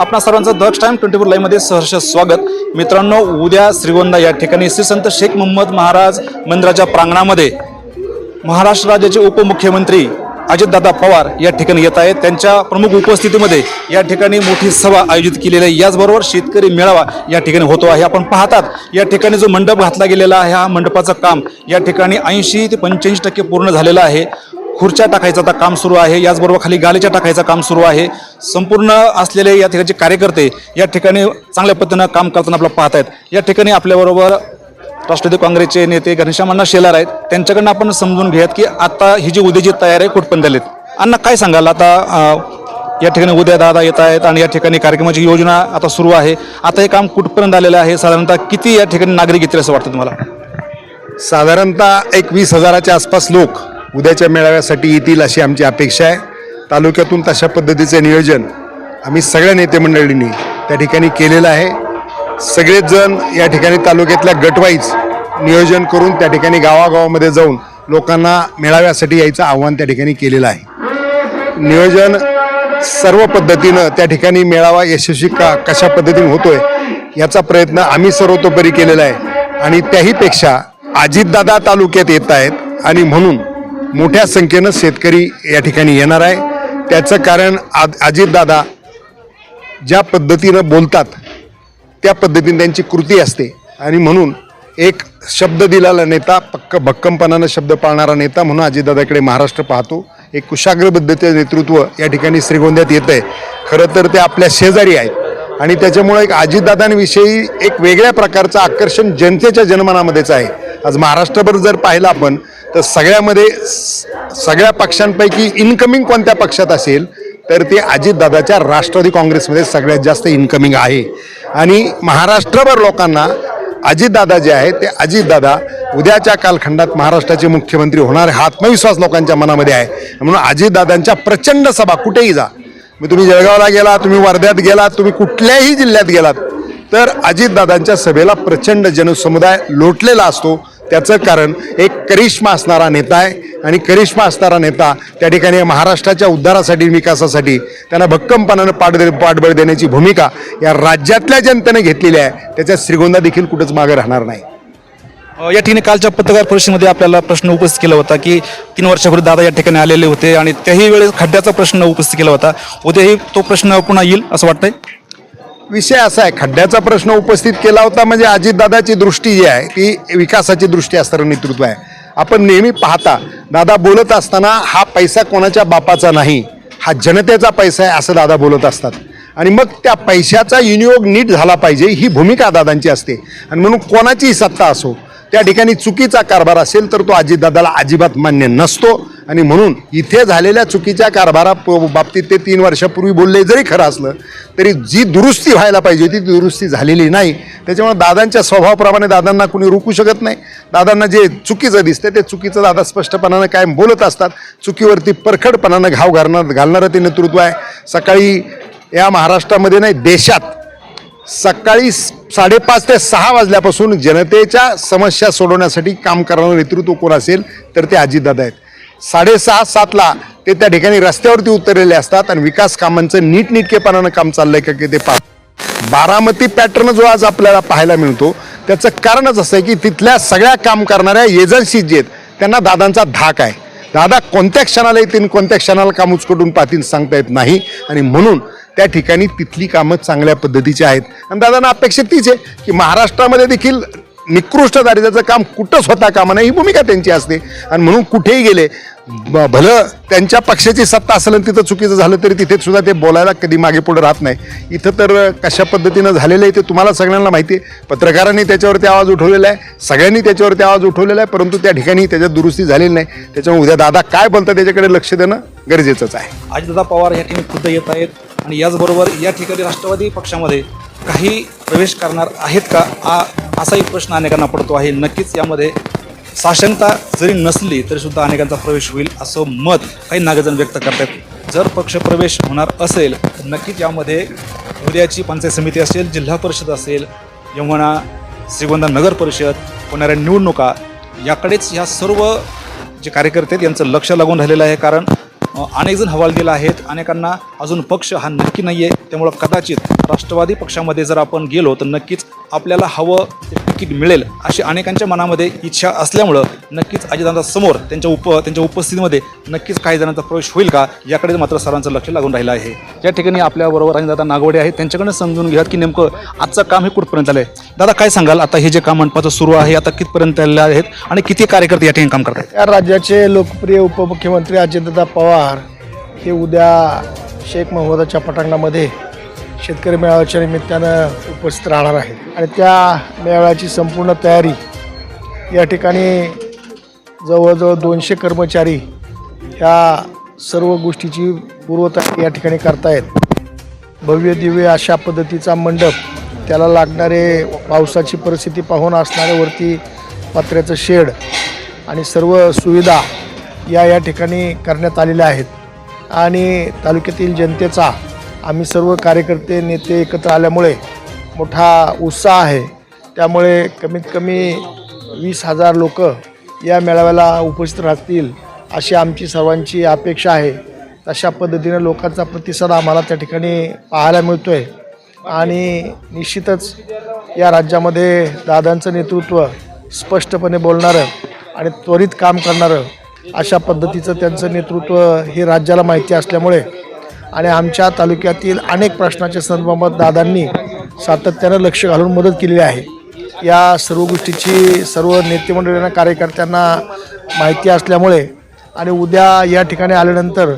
आपणा सर्वांचं Daksh time twenty four लाईव्हमध्ये सहर्ष स्वागत. मित्रांनो उद्या श्रीगोंदा या ठिकाणी श्री संत शेख मोहम्मद महाराज मंदिराच्या प्रांगणामध्ये महाराष्ट्र राज्याचे उपमुख्यमंत्री अजितदादा पवार या ठिकाणी येत आहेत. त्यांच्या प्रमुख उपस्थितीमध्ये या ठिकाणी मोठी सभा आयोजित केलेली आहे. याचबरोबर शेतकरी मेळावा या ठिकाणी होतो आहे. आपण पाहतात या ठिकाणी जो मंडप घातला गेलेला आहे हा मंडपाचं काम या ठिकाणी ऐंशी ते पंच्याऐंशी टक्के पूर्ण झालेलं आहे. खुर्च्या टाकायचं आता काम सुरू आहे याचबरोबर खाली गालीच्या टाकायचं काम सुरू आहे. संपूर्ण असलेले या ठिकाणचे कार्यकर्ते या ठिकाणी चांगल्या पद्धतीनं काम करताना आपल्याला पाहत आहेत या ठिकाणी आपल्याबरोबर राष्ट्रवादी काँग्रेसचे नेते घनश्यामण्णा शेलार आहेत. त्यांच्याकडनं आपण समजून घेऊयात की आता ही जी उद्याची तयारी आहे कुठपर्यंत आलीत? अण्णा काय सांगाल? आता या ठिकाणी उद्या दादा येत आहेत आणि या ठिकाणी कार्यक्रमाची योजना आता सुरू आहे. आता हे काम कुठपर्यंत आलेलं आहे? साधारणतः किती या ठिकाणी नागरिक येतील असं वाटतं तुम्हाला? साधारणतः एक वीस हजाराच्या आसपास लोक उद्याच्या मेळाव्यासाठी येतील अशी आमची अपेक्षा आहे. तालुक्यातून तशा पद्धतीचे नियोजन आम्ही सगळ्या नेते मंडळींनी त्या ठिकाणी केलेलं आहे. सगळेच जण या ठिकाणी तालुक्यातल्या गटवाईज नियोजन करून त्या ठिकाणी गावागावामध्ये जाऊन लोकांना मेळाव्यासाठी यायचं आव्हान त्या ठिकाणी केलेलं आहे. नियोजन सर्व पद्धतीनं त्या ठिकाणी मेळावा यशस्वी का कशा पद्धतीने होतोय याचा प्रयत्न आम्ही सर्वतोपरी केलेला आहे. आणि त्याहीपेक्षा अजितदादा तालुक्यात येत आहेत आणि म्हणून मोठ्या संख्येनं शेतकरी या ठिकाणी येणार आहे. त्याचं कारण आज अजितदादा ज्या पद्धतीनं बोलतात त्या पद्धतीने त्यांची कृती असते. आणि म्हणून एक शब्द दिलेला नेता पक्क भक्कमपणानं शब्द पाळणारा नेता म्हणून अजितदादाकडे महाराष्ट्र पाहतो. एक कुशाग्रबद्धते नेतृत्व या ठिकाणी श्रीगोंद्यात येतं आहे खरं तर ते आपल्या शेजारी आहेत. आणि त्याच्यामुळे एक अजितदादांविषयी एक वेगळ्या प्रकारचं आकर्षण जनतेच्या जनमनामध्येच आहे. आज महाराष्ट्रभर जर पाहिलं आपण तर सगळ्यामध्ये स- सगळ्या पक्षांपैकी इनकमिंग कोणत्या पक्षात असेल तर ते अजितदादाच्या राष्ट्रवादी काँग्रेसमध्ये सगळ्यात जास्त इन्कमिंग आहे. आणि महाराष्ट्रभर लोकांना अजितदादा जे आहेत ते अजितदादा उद्याच्या कालखंडात महाराष्ट्राचे मुख्यमंत्री होणार हा आत्मविश्वास लोकांच्या मनामध्ये आहे. म्हणून अजितदादांच्या प्रचंड सभा कुठेही जा. मग तुम्ही जळगावला गेला तुम्ही वर्ध्यात गेलात तुम्ही कुठल्याही जिल्ह्यात गेलात तर अजितदादांच्या सभेला प्रचंड जनसमुदाय लोटलेला असतो. त्याचं कारण एक करिश्मा असणारा नेता आहे आणि करिश्मा असणारा नेता त्या ठिकाणी महाराष्ट्राच्या उद्धारासाठी विकासासाठी त्यांना भक्कमपणानं पाठदे पाठबळ देण्याची भूमिका या राज्यातल्या जनतेने घेतलेली आहे. त्याच्यात श्रीगोंदा देखील कुठंच मागे राहणार नाही. या ठिकाणी कालच्या पत्रकार परिषदेमध्ये आपल्याला प्रश्न उपस्थित केला होता की तीन वर्षापूर्वी दादा या ठिकाणी आलेले होते आणि त्याही वेळेस खड्ड्याचा प्रश्न उपस्थित केला होता. उद्याही तो प्रश्न पुन्हा येईल असं वाटतंय? विषय असा आहे. खड्ड्याचा प्रश्न उपस्थित केला होता म्हणजे अजितदादाची दृष्टी जी आहे ती विकासाची दृष्टी असणारं नेतृत्व आहे. आपण नेहमी पाहता दादा बोलत असताना हा पैसा कोणाच्या बापाचा नाही हा जनतेचा पैसा आहे असं दादा बोलत असतात. आणि मग त्या पैशाचा विनियोग नीट झाला पाहिजे ही भूमिका दादांची असते. आणि म्हणून कोणाचीही सत्ता असो त्या ठिकाणी चुकीचा कारभार असेल तर तो अजितदादाला अजिबात मान्य नसतो. आणि म्हणून इथे झालेल्या चुकीच्या कारभारा बाबतीत ते तीन वर्षापूर्वी बोलले जरी खरं असलं तरी जी दुरुस्ती व्हायला पाहिजे होती ती दुरुस्ती झालेली नाही. त्याच्यामुळे दादांच्या स्वभावाप्रमाणे दादांना कुणी रोखू शकत नाही. दादांना जे चुकीचं दिसते ते चुकीचं दादा स्पष्टपणानं कायम बोलत असतात. चुकीवरती परखडपणानं घाव घालणार घालणारं ते नेतृत्व आहे. सकाळी या महाराष्ट्रामध्ये नाही देशात सकाळी साडेपाच ते सहा वाजल्यापासून जनतेच्या समस्या सोडवण्यासाठी काम करणारं नेतृत्व कोण असेल तर ते अजितदादा आहेत. साडेसहा सातला ते त्या ठिकाणी रस्त्यावरती उतरलेले असतात आणि विकास कामांचं नीटनीटकेपणानं काम चाललंय का की ते पाहतात बारामती पॅटर्न जो आज आपल्याला पाहायला मिळतो त्याचं कारणच असं आहे की तिथल्या सगळ्या काम करणाऱ्या एजन्सी जे आहेत त्यांना दादांचा धाक आहे. दादा कोणत्या क्षणाला येतील कोणत्या क्षणाला काम उचकटून पाहतील सांगता येत नाही आणि म्हणून त्या ठिकाणी तिथली कामं चांगल्या पद्धतीची आहेत. आणि दादांना अपेक्षा तीच आहे की महाराष्ट्रामध्ये देखील निकृष्ट दारिद्र्याचं काम कुठंच होता कामा नाही ही भूमिका त्यांची असते. आणि म्हणून कुठेही गेले ब- भलं त्यांच्या पक्षाची सत्ता असेल आणि तिथं चुकीचं झालं तरी तिथे सुद्धा ते बोलायला कधी मागे पुढे राहत नाही. इथं तर कशा पद्धतीनं झालेलं आहे ते तुम्हाला सगळ्यांना माहिती आहे. पत्रकारांनी त्याच्यावरती आवाज उठवलेला आहे सगळ्यांनी त्याच्यावरती आवाज उठवलेला आहे परंतु त्या ठिकाणी त्याच्यात दुरुस्ती झालेली नाही. त्याच्यामुळे उद्या दादा काय बोलतात त्याच्याकडे लक्ष देणं गरजेचंच आहे. अजितदादा पवार या ठिकाणी खुद्द येत आहेत. आणि याचबरोबर या ठिकाणी राष्ट्रवादी पक्षामध्ये काही प्रवेश करणार आहेत का? हा असाही प्रश्न अनेकांना पडतो आहे. नक्कीच यामध्ये साशंकता जरी नसली तरीसुद्धा अनेकांचा प्रवेश होईल असं मत काही नागरिकजण व्यक्त करतात जर पक्षप्रवेश होणार असेल तर नक्कीच यामध्ये उद्याची पंचायत समिती असेल जिल्हा परिषद असेल यमुना श्रीगोंदा नगर परिषद होणाऱ्या निवडणुका याकडेच ह्या सर्व जे कार्यकर्ते आहेत यांचं लक्ष लागून राहिलेलं आहे. कारण अनेक जण हवालदिल आहेत. अनेकांना अजून पक्ष हा नक्की नाही आहे त्यामुळं कदाचित राष्ट्रवादी पक्षामध्ये जर आपण गेलो तर नक्कीच आपल्याला हवं तिकीट मिळेल अशी अनेकांच्या मनामध्ये इच्छा असल्यामुळं नक्कीच अजितदादा समोर त्यांच्या उप त्यांच्या उपस्थितीमध्ये नक्कीच काही जणांचा प्रवेश होईल का? याकडे मात्र सर्वांचं लक्ष लागून राहिलं आहे. या ठिकाणी आपल्याबरोबर अजितदादा नागवडे आहेत. त्यांच्याकडनं समजून घ्या की नेमकं आजचं काम हे कुठपर्यंत आलं आहे दादा काय सांगाल? आता हे जे काम मंडपाचं सुरू आहे आता कितपर्यंत आलेलं आहेत आणि किती कार्यकर्ते या ठिकाणी काम करतात या राज्याचे लोकप्रिय उपमुख्यमंत्री अजितदादा पवार हे उद्या शेख महमदाच्या पटांगणामध्ये शेतकरी मेळाव्याच्या निमित्तानं उपस्थित राहणार आहेत आणि त्या मेळाव्याची संपूर्ण तयारी या ठिकाणी जवळजवळ दोनशे कर्मचारी ह्या सर्व गोष्टीची पूर्वतयारी या ठिकाणी करतायत. भव्य दिव्य अशा पद्धतीचा मंडप त्याला लागणारे पावसाची परिस्थिती पाहून असणाऱ्यावरती पत्र्याचं शेड आणि सर्व सुविधा या या ठिकाणी करण्यात आलेल्या आहेत. आणि तालुक्यातील जनतेचा आम्ही सर्व कार्यकर्ते नेते एकत्र आल्यामुळे मोठा उत्साह आहे. त्यामुळे कमीत कमी वीस हजार लोक या मेळाव्याला उपस्थित राहतील अशी आमची सर्वांची अपेक्षा आहे. तशा पद्धतीनं लोकांचा प्रतिसाद आम्हाला त्या ठिकाणी पाहायला मिळतो आहे आणि निश्चितच या राज्यामध्ये दादांचं नेतृत्व स्पष्टपणे बोलणारं आणि त्वरित काम करणारं अशा पद्धतीचं त्यांचं नेतृत्व हे राज्याला माहिती असल्यामुळे आणि आमच्या तालुक्यातील अनेक प्रश्नाच्या संदर्भात दादांनी सातत्यानं लक्ष घालून मदत केलेली आहे. या सर्व गोष्टीची सर्व नेतेमंडळींना कार्यकर्त्यांना माहिती असल्यामुळे आणि उद्या या ठिकाणी आल्यानंतर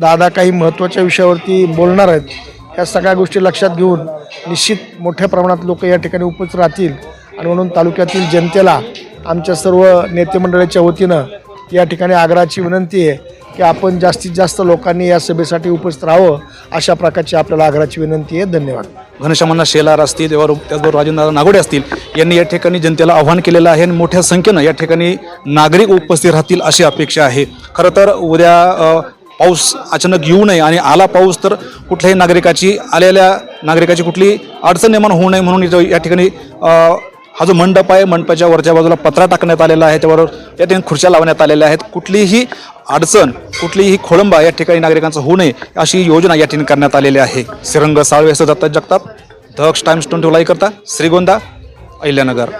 दादा काही महत्त्वाच्या विषयावरती बोलणार आहेत या सगळ्या गोष्टी लक्षात घेऊन निश्चित मोठ्या प्रमाणात लोक या ठिकाणी उपस्थित राहतील. आणि म्हणून तालुक्यातील जनतेला आमच्या सर्व नेतेमंडळाच्या वतीनं या ठिकाणी आग्रहाची विनंती आहे की आपण जास्तीत जास्त लोकांनी या सभेसाठी उपस्थित राहावं अशा प्रकारची आपल्याला आग्रहाची विनंती आहे. धन्यवाद. घनश्यामांना शेलार असतील त्यावर त्याचबरोबर राजेंद्र नागोडे असतील यांनी या ठिकाणी जनतेला आव्हान केलेलं आहे आणि मोठ्या संख्येनं या ठिकाणी नागरिक उपस्थित राहतील अशी अपेक्षा आहे. खरं तर उद्या पाऊस अचानक येऊ नये आणि आला पाऊस तर कुठल्याही नागरिकाची आलेल्या नागरिकाची कुठली अडचण निर्माण होऊ नये म्हणून इथं या ठिकाणी हा जो मंडप आहे मंडपाच्या वरच्या बाजूला पत्रा टाकण्यात आलेला आहे. त्यावर या ठिकाणी खुर्च्या लावण्यात आलेल्या आहेत. कुठलीही अडचण कुठलीही खोळंबा या ठिकाणी नागरिकांचा होऊ नये अशी योजना या ठिकाणी करण्यात आलेली आहे. Sirang Salve Datta Jagtap Daksh times twenty live करता श्रीगोंदा अहिल्यानगर.